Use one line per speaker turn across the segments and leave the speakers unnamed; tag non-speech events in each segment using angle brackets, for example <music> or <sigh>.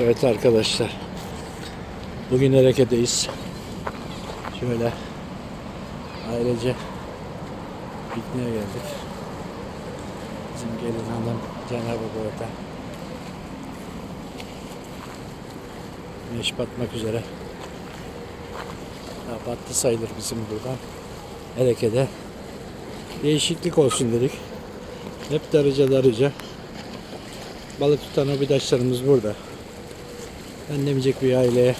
Evet arkadaşlar. Bugün hareketeyiz. Şöyle ailece pikniğe geldik. Bizim gelin hanım Cenab-ı burada. Güneş batmak üzere. Ya battı sayılır bizim buradan. Harekete. Değişiklik olsun dedik. Hep darıca darıca. Balık tutan abidaşlarımız burada. Ben demeyecek bir aileye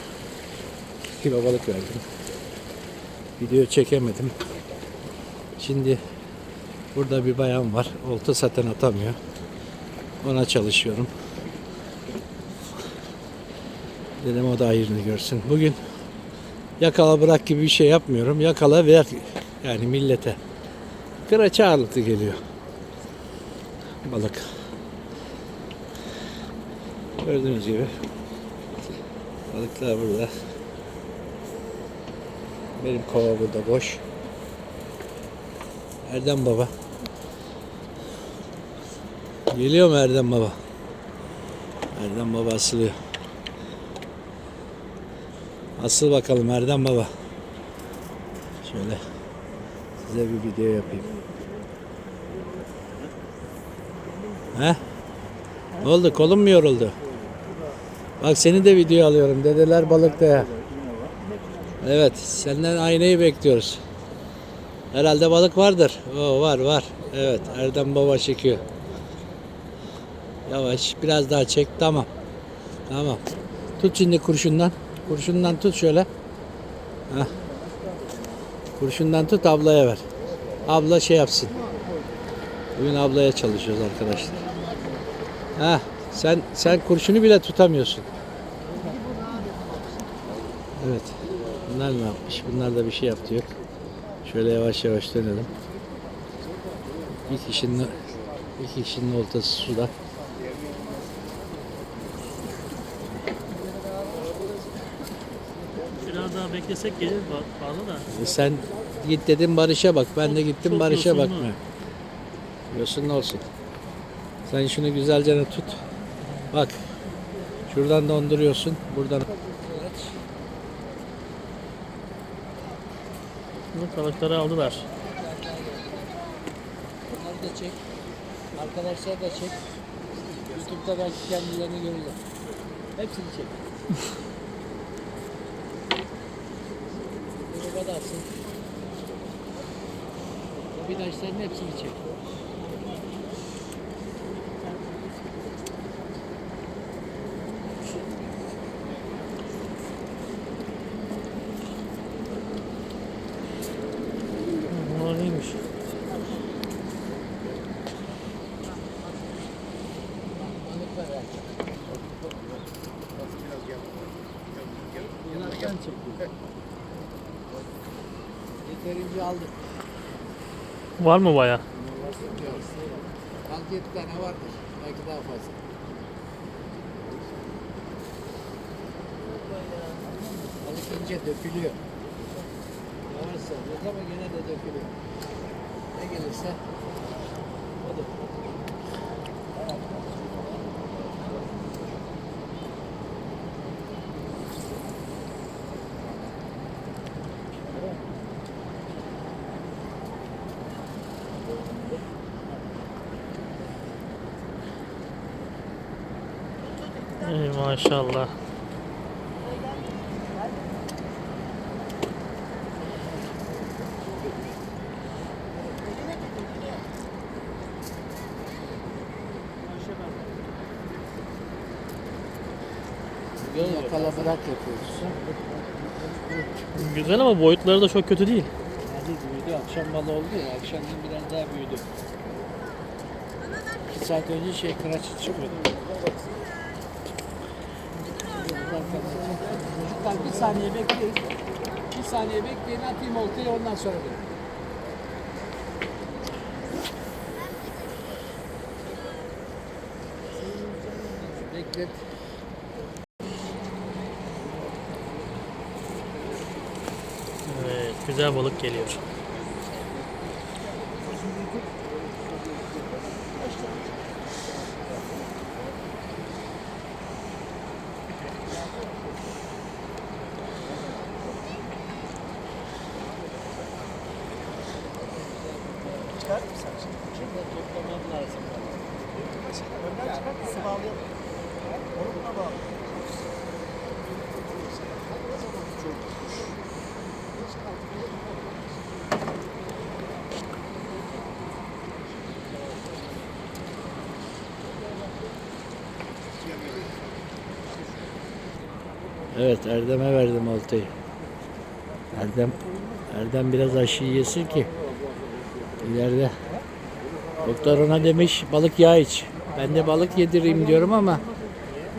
kilo balık verdim. Video çekemedim. Şimdi burada bir bayan var. Olta zaten atamıyor. Ona çalışıyorum. Dedim o da ayrını görsün. Bugün yakala bırak gibi bir şey yapmıyorum. Yakala ver yani millete. Kıraç ağırlıklı geliyor. Balık. Gördüğünüz gibi balıklar burada. Benim kova burada boş. Erdem baba. Geliyor mu Erdem baba? Erdem baba asılıyor. Asıl bakalım Erdem baba. Şöyle size bir video yapayım. He? Ne oldu? Kolun mu yoruldu? Bak seni de video alıyorum. Dedeler balıkta. Evet, senden aynayı bekliyoruz. Herhalde balık vardır. Oo, var var. Evet, Erdem baba çekiyor. Yavaş, biraz daha çek. Tamam. Tamam. Tut şimdi kurşundan. Kurşundan tut şöyle. Heh. Kurşundan tut ablaya ver. Abla şey yapsın. Bugün ablaya çalışıyoruz arkadaşlar. Ha, sen sen kurşunu bile tutamıyorsun. Evet. Bunlar ne yapmış? Bunlar da bir şey yaptı yok. Şöyle yavaş yavaş dönelim. Bir kişinin bir kişinin oltası suda.
Biraz daha beklesek gelir fazla da.
E sen git dedim Barış'a bak. Ben de gittim
Çok
Barış'a
yosunlu.
bakmaya. Yosun olsun. Sen şunu güzelce tut. Bak. Şuradan donduruyorsun. Buradan
Bu balıkları aldılar.
Bunları da çek. Arkadaşlar da çek. YouTube'da belki kendilerini görürler. Hepsini çek. <laughs> Gruba da atsın. Abidaşların hepsini çek.
Bunlar neymiş?
Balık ver belki. Yanarken çek. Yeterince aldık.
Var mı baya?
6-7 tane vardır. Belki daha fazla. Balık ince dökülüyor. Yavaş sarılıyor ama gene de dökülüyor. Ne gelirse
maşallah.
Bırak yapıyoruz.
Güzel ama boyutları da çok kötü değil.
Hadi büyüdü. Akşam balı oldu ya. Akşamdan biraz daha büyüdü. 2 saat önce şey kıraç çıkıyordu. Bir saniye bekleyin. Bir saniye bekleyin atayım oltayı ondan sonra dönün. Beklet.
Evet, güzel balık geliyor.
çıkar mı sen şimdi?
Şimdi toplamam lazım.
Önden çıkar kısı bağlayalım. Onu buna bağlı.
Evet Erdem'e verdim oltayı. Erdem Erdem biraz aşı yesin ki ileride doktor ona demiş balık yağı iç. Ben de balık yedireyim diyorum ama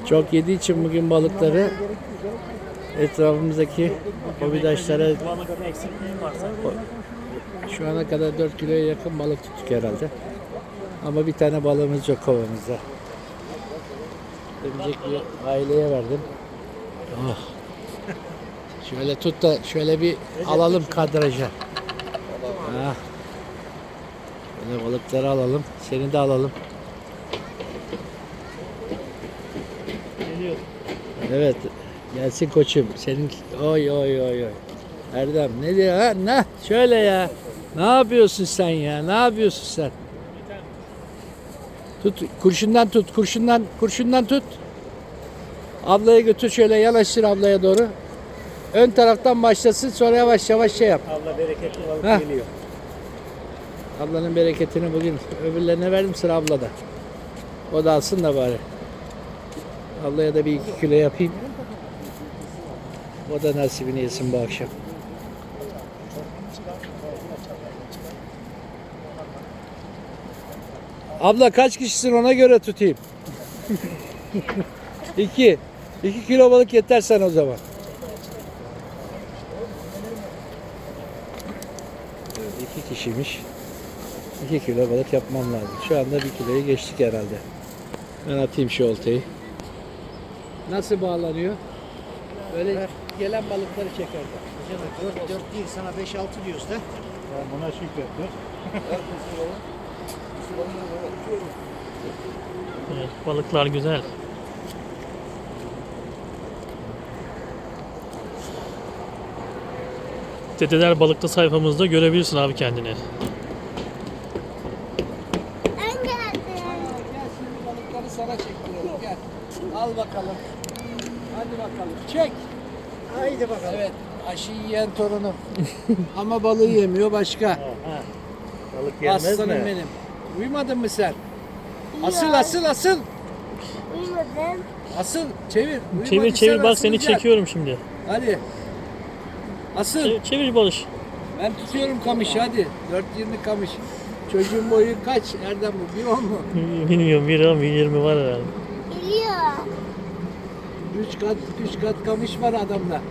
çok yediği için bugün balıkları etrafımızdaki hobidaşlara şu ana kadar 4 kiloya yakın balık tuttuk herhalde. Ama bir tane balığımız yok kovamızda. Bir aileye verdim. Oh. Şöyle tut da şöyle bir alalım kadraja. Ah. Böyle balıkları alalım. Seni de alalım.
Geliyor.
Evet. Gelsin koçum. Senin oy oy oy oy. Erdem ne diyor ha? Ne? Şöyle ya. Ne yapıyorsun sen ya? Ne yapıyorsun sen? Tut kurşundan tut. Kurşundan kurşundan tut. Ablaya götür şöyle yanaştır ablaya doğru. Ön taraftan başlasın sonra yavaş yavaş şey yap.
Abla bereketli balık
Heh.
geliyor.
Ablanın bereketini bugün öbürlerine verdim sıra ablada. O da alsın da bari. Ablaya da bir iki kilo yapayım. O da nasibini yesin bu akşam. Abla kaç kişisin ona göre tutayım. <laughs> İki. İki kilo balık yeter sen o zaman. Evet, iki kişiymiş. 2 kilo balık yapmam lazım. Şu anda 1 kiloyu geçtik herhalde. Ben atayım şu oltayı. Nasıl bağlanıyor? Böyle gelen balıkları çekerler.
Hocam 4, 4 değil sana 5-6 diyoruz da.
Buna şükrettir.
Evet, balıklar güzel. Dedeler balıkta sayfamızda görebilirsin abi kendini.
Gel şimdi balıkları sana çektiriyorum. Gel. Al bakalım. Hadi bakalım. Çek.
Haydi bakalım.
Evet. Aşı yiyen torunum. <laughs> Ama balığı yemiyor başka.
Balık yenmez
Aslanım
mi?
benim. Uyumadın mı sen? Asıl asıl asıl.
Uyumadım.
Asıl çevir.
Çevir
Uyumadıysan
çevir bak seni
asılacak.
çekiyorum şimdi.
Hadi. Asıl.
Çevir, çevir Barış.
Ben tutuyorum kamışı hadi. 4.20 kamış. Çocuğun boyu kaç Erdem bu? Bir on mu?
Bilmiyorum bir an bir 20 var herhalde.
Geliyor.
Üç kat, üç kat kamış var adamda.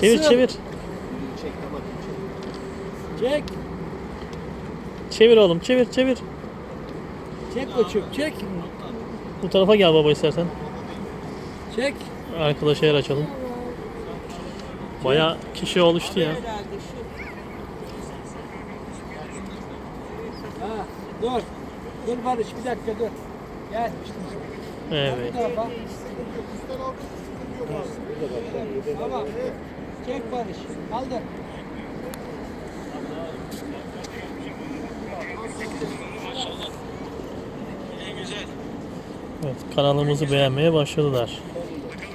Çevir
Asıl.
çevir.
Çek.
Çevir oğlum çevir çevir.
Çek koçum çek.
Bu tarafa gel baba istersen.
Çek.
Arkadaşa yer açalım. Baya kişi oluştu ya.
Ha, dur. Dur Barış bir dakika dur. Gel.
Evet.
Tamam. Çek Barış. Kaldır.
evet. Kanalımızı beğenmeye başladılar.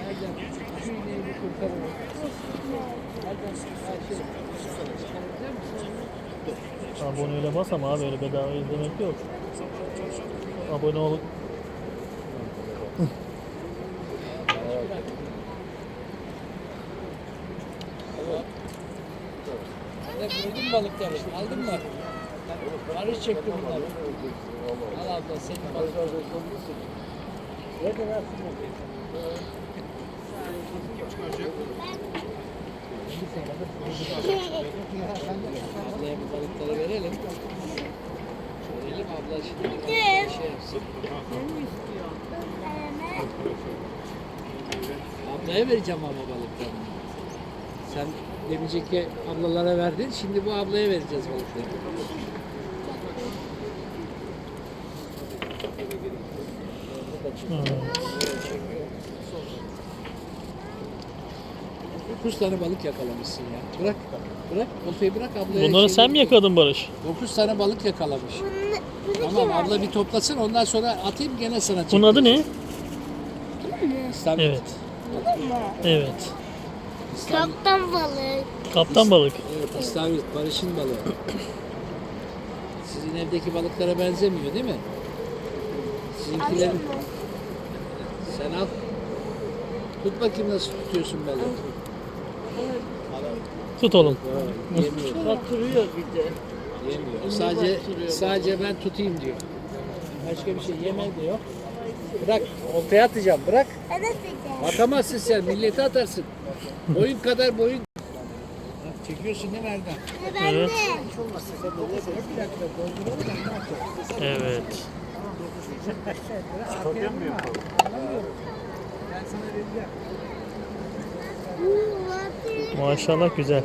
Erdem, şu iğneyi bir kurtaralım. Erdem, ha, şey, çıkarabilir misin?
Bas ama abi öyle bedava izlemek yok. Abone ol.
Ne koydun balıkları? Aldın mı? Barış çekti bunları. Al abla senin balıkları. Ablaya bu balıkları verelim. Verelim abla şimdi bir şey yapsın. Ablaya vereceğim ama balıklarını. Sen demeyecek ki ablalara verdin. Şimdi bu ablaya vereceğiz balıkları. 9 tane balık yakalamışsın ya. Bırak. Bırak. Oltayı bırak ablaya.
Bunları
şey-
sen mi yakaladın Barış?
9 tane balık yakalamış. Tamam abla bir toplasın ondan sonra atayım gene sana
Bunun
çekeyim.
adı ne?
İstavrit.
Evet. Evet.
İstavrit.
Çoktan balık.
Kaptan balık.
Evet istavrit. Barış'ın balığı. Sizin evdeki balıklara benzemiyor değil mi?
Alayım mı?
Sen al. Tut bakayım nasıl tutuyorsun balığı.
Tut oğlum.
Yemiyor.
Batırıyor bir de.
Yemiyor. Sadece sadece ben tutayım diyor. Başka bir şey yeme diyor. Bırak. Oltaya atacağım. Bırak.
Ben atacağım.
Atamazsın sen. Millete atarsın. Boyun kadar boyun. Bak, Çekiyorsun değil mi Erdem?
Evet.
de.
Bir dakika dolduralım.
Evet.
Ben sana vereceğim.
Uuu, batırıyor.
Maşallah güzel.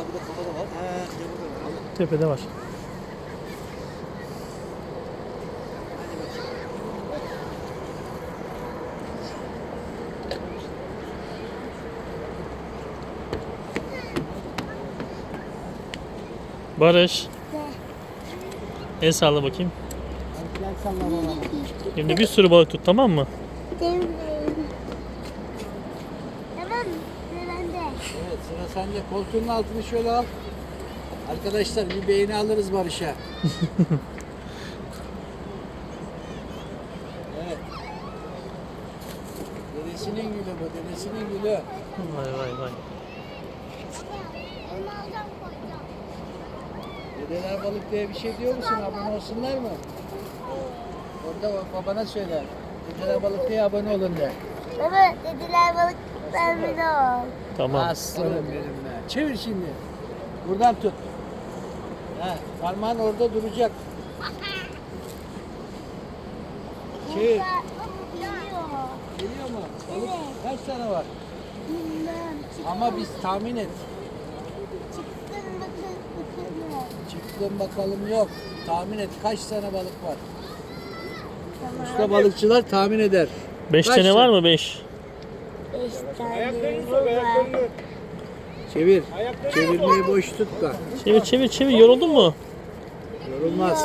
Allah bir de kafada var. He.
Tepede var. Barış. El salla bakayım. Şimdi bir sürü balık tut tamam mı?
Benim de. Tamam. Sıra bende.
Sıra sende. Koltuğun altını şöyle al. Arkadaşlar bir beğeni alırız Barış'a. <laughs> evet. Dedesinin gülü bu. Dedesinin gülü.
Vay vay vay.
Dedeler balık diye bir şey diyor musun? Abone olsunlar mı? Orada babana söyle. Dedeler balık diye abone olun de.
Baba dediler balık ben bir de.
Tamam.
Aslanım benim ben. Çevir şimdi. Buradan tut. Ha, parmağın orada duracak. Çevir. Geliyor mu?
Evet.
kaç tane var?
Bilmem.
Ama biz tahmin et.
Çıktın bakın bakın.
Bakalım yok. Tahmin et kaç tane balık var? Usta balıkçılar tahmin eder.
5
Kaç
tane var mı
5?
Çevir. Çevirmeyi boş tutma.
Çevir çevir çevir. Yoruldun mu?
Yorulmaz.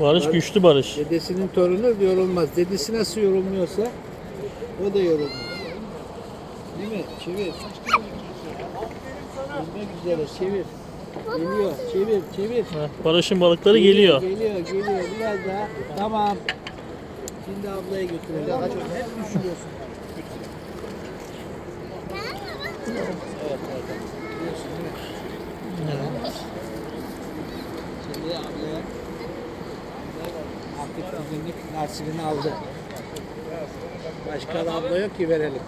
Barış güçlü Barış.
Dedesinin torunu yorulmaz. Dedesi nasıl yorulmuyorsa o da yorulmaz. Değil mi? Çevir. Ölmek üzere çevir. Geliyor. Çevir çevir.
Barış'ın balıkları geliyor.
Geliyor geliyor. Biraz daha. Tamam. Şimdi ablaya götürelim. Hep düşürüyorsun. Şimdi ablaya artık bugünlük nasibini aldı. Başka abla yok ki verelim.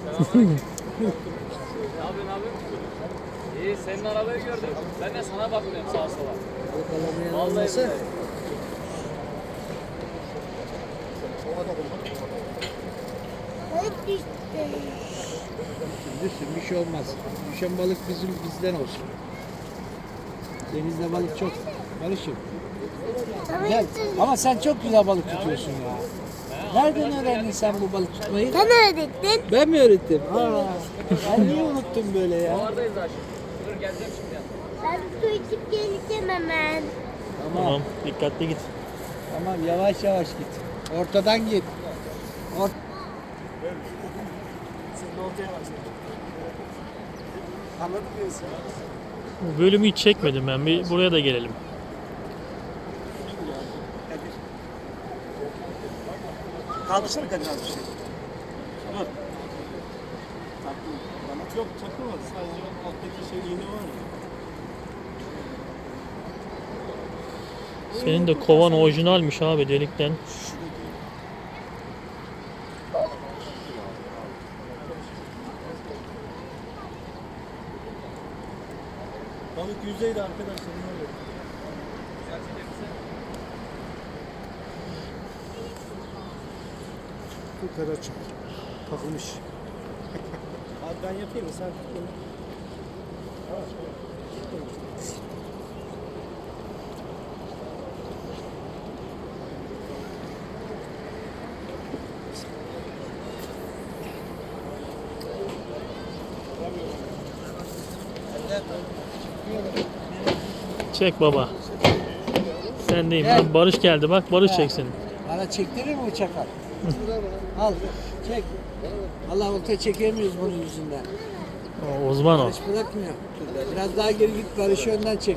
İyi senin arabayı gördüm. Ben de sana bakıyorum sağa sola.
Balık alamayan
Vallahi
olmasa
billahi.
balık düştü.
Düşsün bir şey olmaz. Düşen balık bizim bizden olsun. Denizde balık çok. Barış'ım.
Ama
Gel. Ama sen çok güzel balık tutuyorsun ya. Nereden öğrendin sen bu balık tutmayı?
Sen öğrettin.
Ben mi öğrettim? Aa, ben niye unuttum böyle ya?
Oradayız aşkım. Dur geleceğim şimdi ya.
Ben su içip geleceğim hemen.
Tamam,
Tamam. Dikkatli git.
tamam yavaş yavaş git. Ortadan git. Ort
Anladın mı?
Bu bölümü hiç çekmedim ben. Bir buraya da gelelim.
Kaldırsana Kadir abi bir şey. Tamam. Takma. Bana yok takılmadı. Sadece alttaki şey iğne var ya.
Senin de kovan orijinalmiş abi delikten.
Balık yüzeydi arkadaşlar. Bu kadar çok takılmış. Abi ben yapayım mı? Sen
Çek baba. Sendeyim.
Gel.
Barış geldi bak Barış çeksin.
Bana çektirir mi bu çakal? Al çek. Allah olta çekemiyoruz bunun yüzünden.
O, uzman o.
Barış bırakmıyor. Biraz daha geri git Barış'ı önden çek.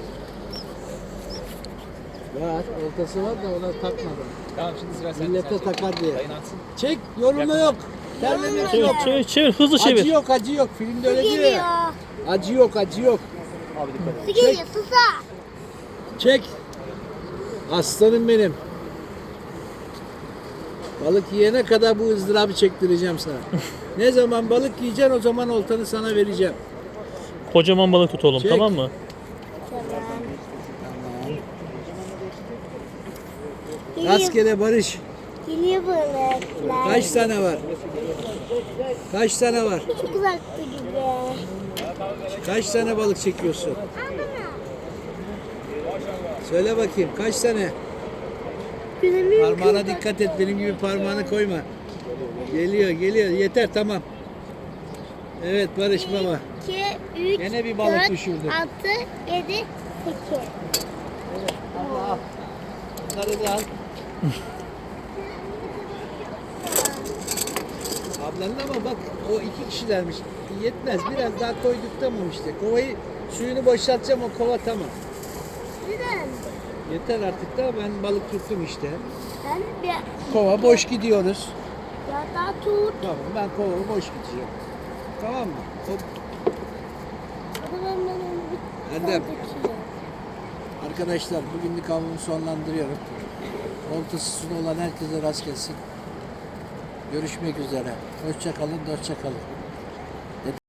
Var oltası var da ona takmadım.
Tamam şimdi sıra sende.
Millete takar diye.
Dayın atsın.
Çek yorulma yok. Terleme
Çevir
yok.
çevir çevir hızlı
Acı
çevir.
yok acı yok. Filmde öyle diyor
Geliyor.
Acı yok acı yok.
Su geliyor susa.
Çek. Aslanım benim. Balık yiyene kadar bu ızdırabı çektireceğim sana. <laughs> ne zaman balık yiyeceksin o zaman oltanı sana vereceğim.
Kocaman balık tut oğlum
Çek.
tamam mı?
Geliyor,
Rastgele Barış.
geliyor balıklar.
Kaç tane var? Kaç tane var?
Çok uzakta gibi.
Kaç tane balık çekiyorsun? Söyle bakayım kaç tane?
Göremiyorum
Parmağına dikkat et benim gibi parmağını koyma. Geliyor geliyor yeter tamam. Evet Barış baba.
2, 3,
Gene bir balık
4,
düşürdün.
6, 7, 8.
Allah al. Bunları da al. Ablanın ama bak o iki kişilermiş. Yetmez. Biraz daha koyduk tamam işte. Kovayı suyunu boşaltacağım o kova tamam.
Neden?
Yeter artık da ben balık tuttum işte.
Ben bir
Kova boş gidiyoruz.
ya daha tut.
Tamam ben kovayı boş gideceğim. Tamam mı? Hop. Erdem. Arkadaşlar bugünlük avımı sonlandırıyorum. Oltası suda olan herkese rast gelsin. Görüşmek üzere. Hoşça kalın, hoşça kalın.